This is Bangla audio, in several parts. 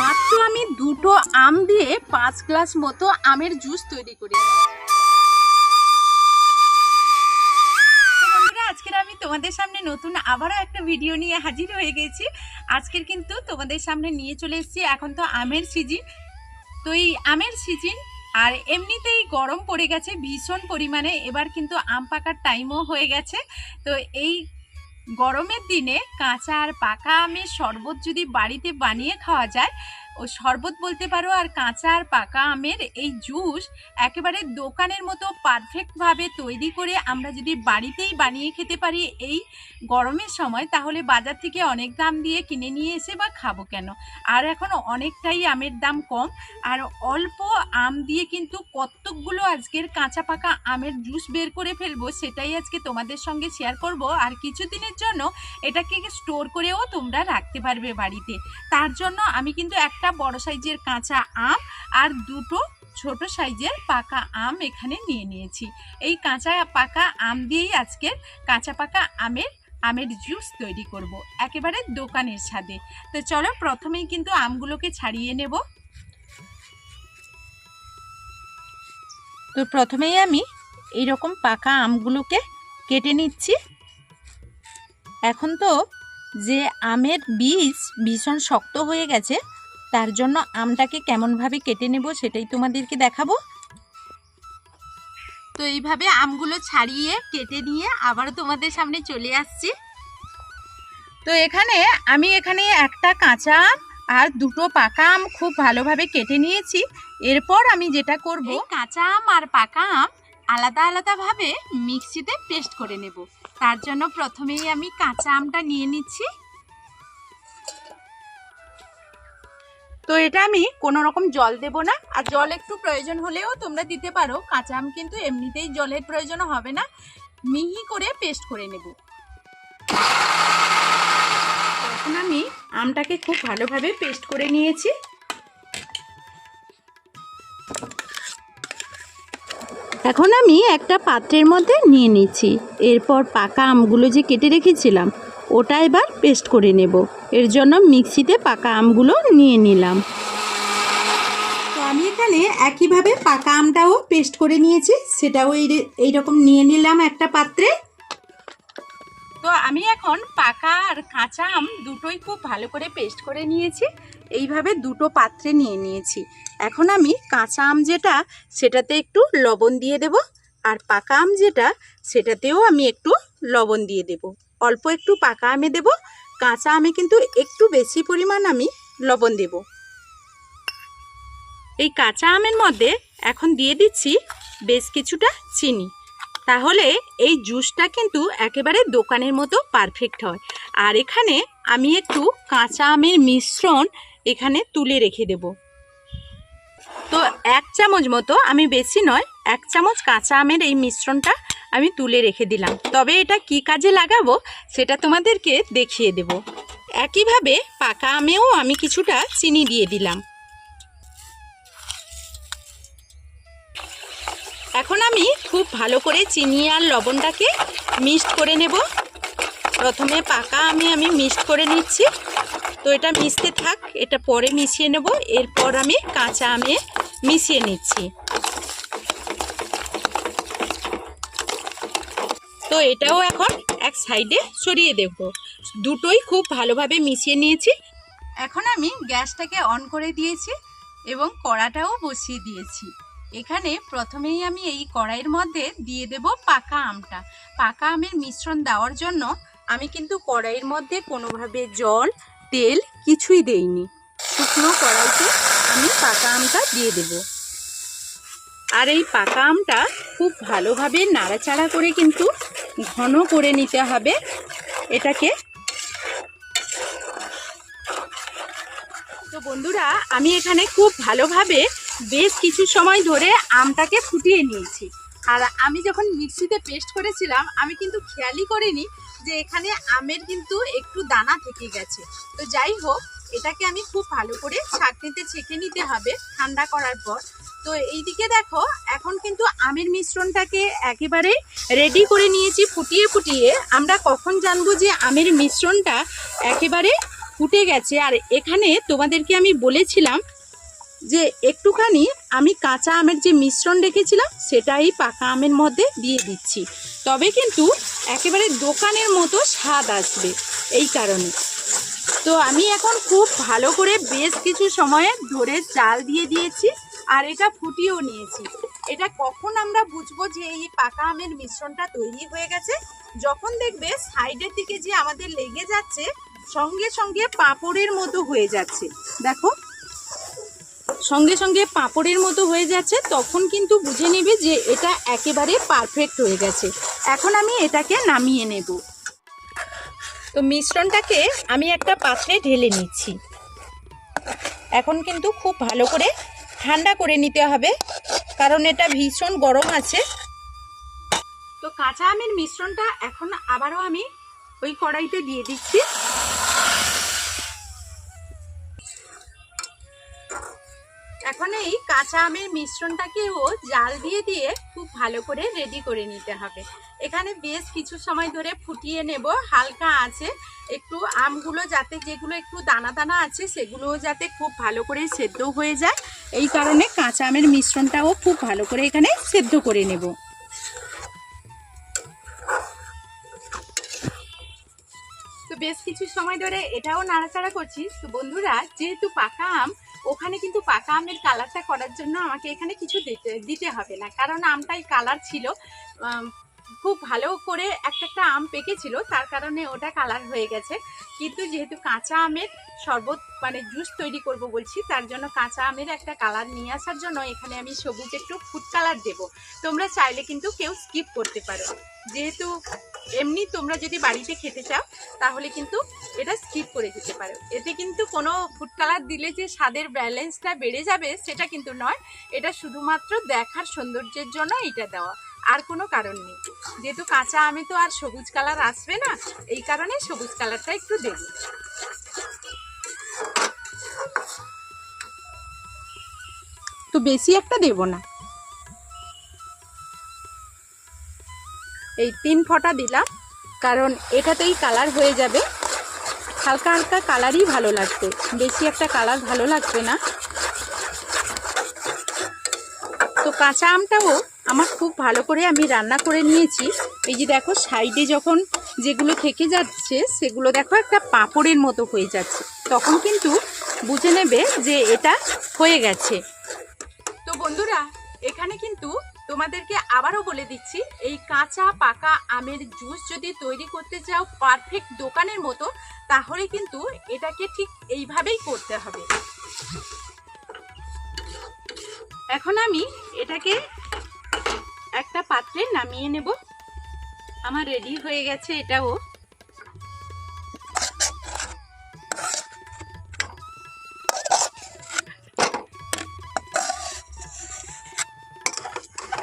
মাত্র আমি দুটো আম দিয়ে পাঁচ গ্লাস মতো আমের জুস তৈরি করি। আজকের আমি তোমাদের সামনে নতুন আবারও একটা ভিডিও নিয়ে হাজির হয়ে গেছি। আজকের কিন্তু তোমাদের সামনে নিয়ে চলে এসেছি এখন তো আমের সিজন। তো এই আমের সিজন, আর এমনিতেই গরম পড়ে গেছে ভীষণ পরিমাণে। এবার কিন্তু আম পাকার টাইমও হয়ে গেছে। তো এই গরমের দিনে কাঁচা আর পাকা আমের শরবত যদি বাড়িতে বানিয়ে খাওয়া যায় ও শরবত বলতে পারো আর কাঁচা আর পাকা আমের এই জুস একেবারে দোকানের মতো পারফেক্টভাবে তৈরি করে আমরা যদি বাড়িতেই বানিয়ে খেতে পারি এই গরমের সময়, তাহলে বাজার থেকে অনেক দাম দিয়ে কিনে নিয়ে এসে বা খাব কেন? আর এখন অনেকটাই আমের দাম কম, আর অল্প আম দিয়ে কিন্তু কতকগুলো আজকের কাঁচা পাকা আমের জুস বের করে ফেলব, সেটাই আজকে তোমাদের সঙ্গে শেয়ার করব। আর কিছুদিনের জন্য এটাকে স্টোর করেও তোমরা রাখতে পারবে বাড়িতে। তার জন্য আমি কিন্তু একটা বড় সাইজের কাঁচা আম আর দুটো ছোট সাইজের পাকা আম এখানে নিয়ে নিয়েছি। এই কাঁচা পাকা আম দিয়েই আজকে কাঁচা পাকা আমের আমের জুস তৈরি করব, একেবারে দোকানের ছাদে। তো চলো প্রথমেই কিন্তু আমগুলোকে ছাড়িয়ে নেব। তো প্রথমেই আমি এইরকম পাকা আমগুলোকে কেটে নিচ্ছি। এখন তো যে আমের বীজ ভীষণ শক্ত হয়ে গেছে তার জন্য আমটাকে কেমনভাবে কেটে নেব সেটাই তোমাদেরকে দেখাবো। তো এইভাবে আমগুলো ছাড়িয়ে, কেটে নিয়ে আবারও তোমাদের সামনে চলে আসছি। তো এখানে আমি এখানে একটা কাঁচা আম আর দুটো পাকা আম খুব ভালোভাবে কেটে নিয়েছি। এরপর আমি যেটা করব কাঁচা আম আর পাকা আম আলাদা আলাদাভাবে মিক্সিতে পেস্ট করে নেব। তার জন্য প্রথমেই আমি কাঁচা আমটা নিয়ে নিচ্ছি। তো এটা আমি কোনো রকম জল দেব না। আর জল একটু প্রয়োজন হলেও তোমরা দিতে পারো। কাঁচা আম কিন্তু এমনিতেই জলের প্রয়োজন হবে না। মিহি করে পেস্ট করে নেব। এখন আমি আমটাকে খুব ভালোভাবে পেস্ট করে নিয়েছি। এখন আমি একটা পাত্রের মধ্যে নিয়ে নিচ্ছি। এরপর পাকা আমগুলো যে কেটে রেখেছিলাম ওটা এবার পেস্ট করে নেব। এর জন্য মিক্সিতে পাকা আমগুলো নিয়ে নিলাম। তো আমি এখানে একইভাবে পাকা আমটাও পেস্ট করে নিয়েছি। সেটাও এই এইরকম নিয়ে নিলাম একটা পাত্রে। তো আমি এখন পাকা আর কাঁচা আম দুটোই খুব ভালো করে পেস্ট করে নিয়েছি। এইভাবে দুটো পাত্রে নিয়ে নিয়েছি। এখন আমি কাঁচা আম যেটা, সেটাতে একটু লবণ দিয়ে দেব। আর পাকা আম যেটা, সেটাতেও আমি একটু লবণ দিয়ে দেব। অল্প একটু পাকা আমে দেব, কাঁচা আমে কিন্তু একটু বেশি পরিমাণ আমি লবণ দেব। এই কাঁচা আমের মধ্যে এখন দিয়ে দিচ্ছি বেশ কিছুটা চিনি। তাহলে এই জুসটা কিন্তু একেবারে দোকানের মতো পারফেক্ট হয়। আর এখানে আমি একটু কাঁচা আমের মিশ্রণ এখানে তুলে রেখে দেব। তো এক চামচ মতো, আমি বেশি নয়, এক চামচ কাঁচা আমের এই মিশ্রণটা আমি তুলে রেখে দিলাম। তবে এটা কি কাজে লাগাবো, সেটা তোমাদেরকে দেখিয়ে দেব। একইভাবে পাকা আমেও আমি কিছুটা চিনি দিয়ে দিলাম। এখন আমি খুব ভালো করে চিনি আর লবণটাকে মিক্সড করে নেব। প্রথমে পাকা আমি আমি মিক্সড করে নিচ্ছি। তো এটা মিশতে থাক, এটা পরে মিশিয়ে নেব। এরপর আমি কাঁচা আমে মিশিয়ে নিচ্ছি। তো এটাও এখন এক সাইডে সরিয়ে দেব। দুটোই খুব ভালোভাবে মিশিয়ে নিয়েছি। এখন আমি গ্যাসটাকে অন করে দিয়েছি এবং কড়াটাও বসিয়ে দিয়েছি। এখানে প্রথমেই আমি এই কড়াইয়ের মধ্যে দিয়ে দেব পাকা আমটা। পাকা আমের মিশ্রণ দেওয়ার জন্য আমি কিন্তু কড়াইয়ের মধ্যে কোনোভাবে জল, তেল কিছুই দেইনি। শুকনো কড়াইতে আমি পাকা আমটা দিয়ে দেব। আর এই পাকা আমটা খুব ভালোভাবে নাড়াচাড়া করে কিন্তু ঘন করে নিতে হবে এটাকে। তো বন্ধুরা, আমি এখানে খুব ভালোভাবে বেশ কিছু সময় ধরে আমটাকে ফুটিয়ে নিয়েছি। আর আমি যখন মিক্সিতে পেস্ট করেছিলাম, আমি কিন্তু খেয়ালই করিনি যে এখানে আমের কিন্তু একটু দানা থেকে গেছে। তো যাই হোক, এটাকে আমি খুব ভালো করে ছাঁকনিতে ছেঁকে নিতে হবে। ঠান্ডা করার পর তো এইদিকে দেখো, এখন কিন্তু আমের মিশ্রণটাকে একেবারে রেডি করে নিয়েছি, ফুটিয়ে ফুটিয়ে। আমরা কখন জানব যে আমের মিশ্রণটা একেবারে ফুটে গেছে? আর এখানে তোমাদেরকে আমি বলেছিলাম যে একটুখানি আমি কাঁচা আমের যে মিশ্রণ রেখেছিলাম, সেটাই পাকা আমের মধ্যে দিয়ে দিচ্ছি। তবে কিন্তু একেবারে দোকানের মতো স্বাদ আসবে এই কারণে। তো আমি এখন খুব ভালো করে বেশ কিছু সময় ধরে চাল দিয়ে দিয়েছি। আর এটা ফুটিয়েও নিয়েছি। এটা কখন আমরা বুঝব যে এই পাকা আমের মিশ্রণটা তৈরি হয়ে গেছে? যখন দেখবে সাইডের দিকে যে আমাদের লেগে যাচ্ছে, সঙ্গে সঙ্গে পাঁপড়ের মতো হয়ে যাচ্ছে। দেখো, সঙ্গে সঙ্গে পাঁপড়ের মতো হয়ে যাচ্ছে, তখন কিন্তু বুঝে নেবে যে এটা একেবারে পারফেক্ট হয়ে গেছে। এখন আমি এটাকে নামিয়ে নেব। তো মিশ্রণটাকে আমি একটা পাত্রে ঢেলে নিচ্ছি। এখন কিন্তু খুব ভালো করে ঠান্ডা করে নিতে হবে, কারণ এটা ভীষণ গরম আছে। তো কাঁচা আমের মিশ্রণটা এখন আবারও আমি ওই কড়াইতে দিয়ে দিচ্ছি। এখন এই কাঁচা আমের মিশ্রণটাকেও জাল দিয়ে দিয়ে খুব ভালো করে রেডি করে নিতে হবে। এখানে বেশ কিছু সময় ধরে ফুটিয়ে নেব, হালকা আছে। একটু আমগুলো যাতে যেগুলো একটু দানা দানা আছে, সেগুলোও যাতে খুব ভালো করে সেদ্ধ হয়ে যায়। এই কারণে কাঁচা আমের মিশ্রণটাও খুব ভালো করে এখানে সেদ্ধ করে নেব। তো বেশ কিছু সময় ধরে এটাও নাড়াচাড়া করছি। তো বন্ধুরা, যেহেতু পাকা আম ওখানে কিন্তু পাকা আমের কালারটা করার জন্য আমাকে এখানে কিছু দিতে দিতে হবে না। কারণ আমটাই কালার ছিল খুব ভালো করে একটা একটা আম পেকেছিল, তার কারণে ওটা কালার হয়ে গেছে। কিন্তু যেহেতু কাঁচা আমের শরবত মানে জুস তৈরি করব বলছি, তার জন্য কাঁচা আমের একটা কালার নিয়ে আসার জন্য এখানে আমি সবুজ একটু ফুড কালার দেব। তোমরা চাইলে কিন্তু কেউ স্কিপ করতে পারো। যেহেতু এমনি তোমরা যদি বাড়িতে খেতে চাও, তাহলে কিন্তু এটা স্কিপ করে দিতে পারো। এতে কিন্তু কোনো ফুড কালার দিলে যে স্বাদের ব্যালেন্সটা বেড়ে যাবে, সেটা কিন্তু নয়। এটা শুধুমাত্র দেখার সৌন্দর্যের জন্য এটা দেওয়া। আর কোনো কারণ নেই। যেহেতু কাঁচা আমে তো আর সবুজ কালার আসবে না, এই কারণে সবুজ কালারটা একটু দেব। তো বেশি একটা দেব না। এই তিন ফোঁটা দিলাম, কারণ এটাতেই কালার হয়ে যাবে। হালকা হালকা কালারই ভালো লাগবে, বেশি একটা কালার ভালো লাগবে না। তো কাঁচা আমটাও আমার খুব ভালো করে আমি রান্না করে নিয়েছি। এই যে দেখো, সাইডে যখন যেগুলো থেকে যাচ্ছে, সেগুলো দেখো একটা পাঁপড়ের মতো হয়ে যাচ্ছে। তখন কিন্তু বুঝে নেবে যে এটা হয়ে গেছে। তো বন্ধুরা, এখানে কিন্তু তোমাদেরকে আবারও বলে দিচ্ছি, এই কাঁচা পাকা আমের জুস যদি তৈরি করতে চাও পারফেক্ট দোকানের মতো, তাহলে কিন্তু এটাকে ঠিক এইভাবেই করতে হবে। এখন আমি এটাকে একটা পাত্রে নামিয়ে নেব। আমার রেডি হয়ে গেছে এটাও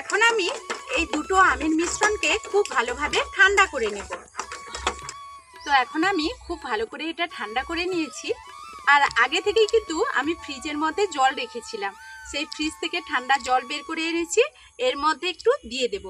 এখন আমি এই দুটো আমের মিশ্রণকে খুব ভালোভাবে ঠান্ডা করে নেব। তো এখন আমি খুব ভালো করে এটা ঠান্ডা করে নিয়েছি। আর আগে থেকেই কিন্তু আমি ফ্রিজের মধ্যে জল রেখেছিলাম। সেই ফ্রিজ থেকে ঠান্ডা জল বের করে এনেছি। এর মধ্যে একটু দিয়ে দেব।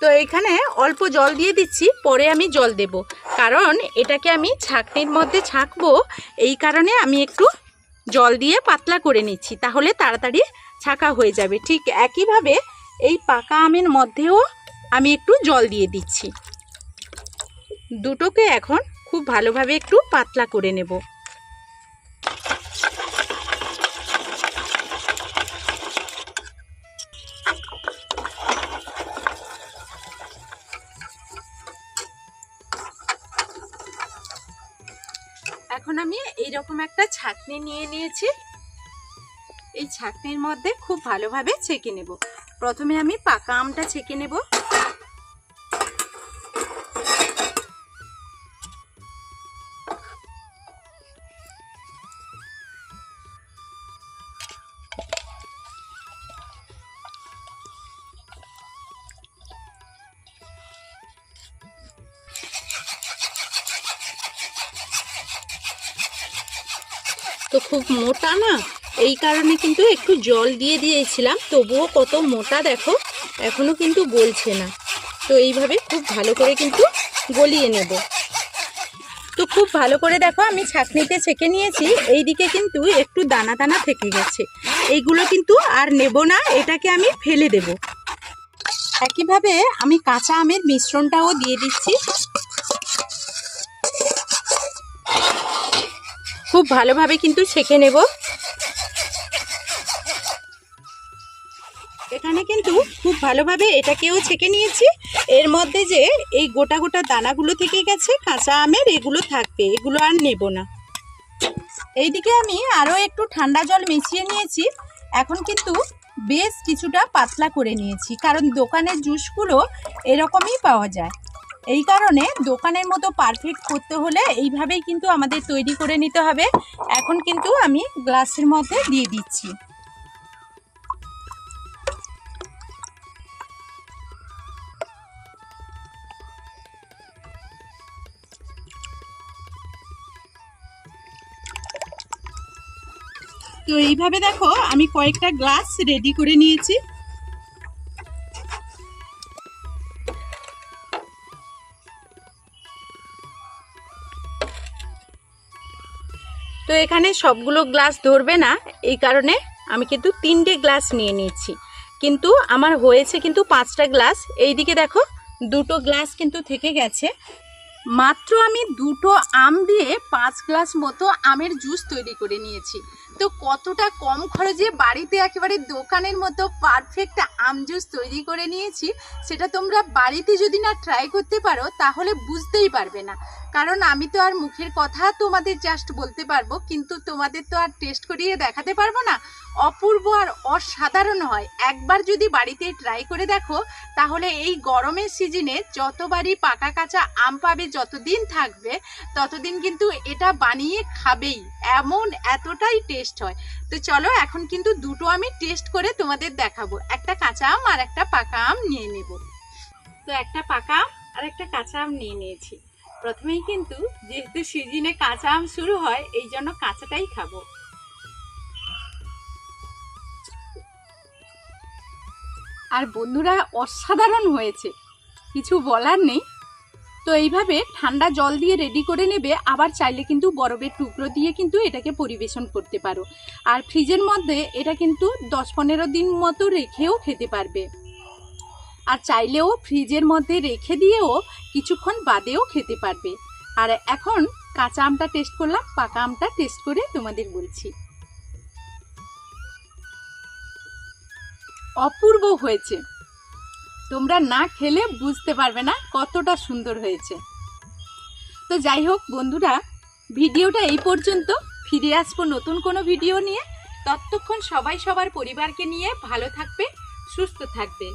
তো এখানে অল্প জল দিয়ে দিচ্ছি, পরে আমি জল দেব। কারণ এটাকে আমি ছাঁকনির মধ্যে ছাঁকবো, এই কারণে আমি একটু জল দিয়ে পাতলা করে নিচ্ছি। তাহলে তাড়াতাড়ি ছাঁকা হয়ে যাবে। ঠিক একইভাবে এই পাকা আমের মধ্যেও আমি একটু জল দিয়ে দিচ্ছি। দুটোকে এখন খুব ভালোভাবে একটু পাতলা করে নেব। এইরকম একটা ছাঁকনি নিয়ে নিয়েছি। এই ছাঁকনির মধ্যে খুব ভালোভাবে ছেঁকে নেব। প্রথমে আমি পাকা আমটা ছেঁকে নেব। তো খুব মোটা না, এই কারণে কিন্তু একটু জল দিয়ে দিয়েছিলাম, তবুও কত মোটা দেখো, এখনও কিন্তু গলছে না। তো এইভাবে খুব ভালো করে কিন্তু গলিয়ে নেব। তো খুব ভালো করে দেখো, আমি ছাঁকনিতে ছেঁকে নিয়েছি এই দিকে কিন্তু একটু দানা দানা থেকে গেছে। এইগুলো কিন্তু আর নেব না, এটাকে আমি ফেলে দেব। একইভাবে আমি কাঁচা আমের মিশ্রণটাও দিয়ে দিচ্ছি। খুব ভালোভাবে কিন্তু ছেঁকে নেব। এখানে কিন্তু খুব ভালোভাবে এটাকেও ছেঁকে নিয়েছি। এর মধ্যে যে এই গোটা গোটা দানাগুলো থেকে গেছে, কাঁচা আমের, এগুলো থাকবে। এগুলো আর নেব না। এইদিকে আমি আরও একটু ঠান্ডা জল মিশিয়ে নিয়েছি। এখন কিন্তু বেশ কিছুটা পাতলা করে নিয়েছি, কারণ দোকানের জুসগুলো এরকমই পাওয়া যায়। এই কারণে দোকানের মতো পারফেক্ট করতে হলে এইভাবেই কিন্তু আমাদের তৈরি করে নিতে হবে। এখন কিন্তু আমি গ্লাসের মধ্যে দিয়ে দিচ্ছি। তো এইভাবে দেখো আমি কয়েকটা গ্লাস রেডি করে নিয়েছি। তো এখানে সবগুলো গ্লাস ধরবে না, এই কারণে আমি কিন্তু তিনটে গ্লাস নিয়ে নিয়েছি কিন্তু আমার হয়েছে কিন্তু পাঁচটা গ্লাস। এইদিকে দেখো, দুটো গ্লাস কিন্তু থেকে গেছে। মাত্র আমি দুটো আম দিয়ে পাঁচ গ্লাস মতো আমের জুস তৈরি করে নিয়েছি। তো কতটা কম খরচে বাড়িতে একেবারে দোকানের মতো পারফেক্ট আম জুস তৈরি করে নিয়েছি, সেটা তোমরা বাড়িতে যদি না ট্রাই করতে পারো, তাহলে বুঝতেই পারবে না। কারণ আমি তো আর মুখের কথা তোমাদের জাস্ট বলতে পারব, কিন্তু তোমাদের তো আর টেস্ট করিয়ে দেখাতে পারব না। অপূর্ব আর অসাধারণ হয়। একবার যদি বাড়িতে ট্রাই করে দেখো, তাহলে এই গরমের সিজনে যতবারই পাকা কাঁচা আম পাবে, যতদিন থাকবে, ততদিন কিন্তু এটা বানিয়ে খাবেই। এমন এতটাই টেস্ট হয়। তো চলো, এখন কিন্তু দুটো আমি টেস্ট করে তোমাদের দেখাবো। একটা কাঁচা আম আর একটা পাকা আম নিয়ে নেব। তো একটা পাকা আম আর একটা কাঁচা আম নিয়ে নিয়েছি। প্রথমেই কিন্তু যেহেতু সিজনে কাঁচা আম শুরু হয়, এই জন্য কাঁচাটাই খাব। আর বন্ধুরা, অসাধারণ হয়েছে। কিছু বলার নেই। তো এইভাবে ঠান্ডা জল দিয়ে রেডি করে নেবে, আবার চাইলে কিন্তু বরফের টুকরো দিয়ে কিন্তু এটাকে পরিবেশন করতে পারো। আর ফ্রিজের মধ্যে এটা কিন্তু দশ পনেরো দিন মতো রেখেও খেতে পারবে। আর চাইলেও ফ্রিজের মধ্যে রেখে দিয়েও কিছুক্ষণ বাদেও খেতে পারবে। আর এখন কাঁচা আমটা টেস্ট করলাম, পাকা আমটা টেস্ট করে তোমাদের বলছি। অপূর্ব হয়েছে। তোমরা না খেলে বুঝতে পারবে না কতটা সুন্দর হয়েছে। তো যাই হোক বন্ধুরা, ভিডিওটা এই পর্যন্ত। ফিরে আসব নতুন কোনো ভিডিও নিয়ে। ততক্ষণ সবাই সবার পরিবারকে নিয়ে ভালো থাকবে, সুস্থ থাকবে।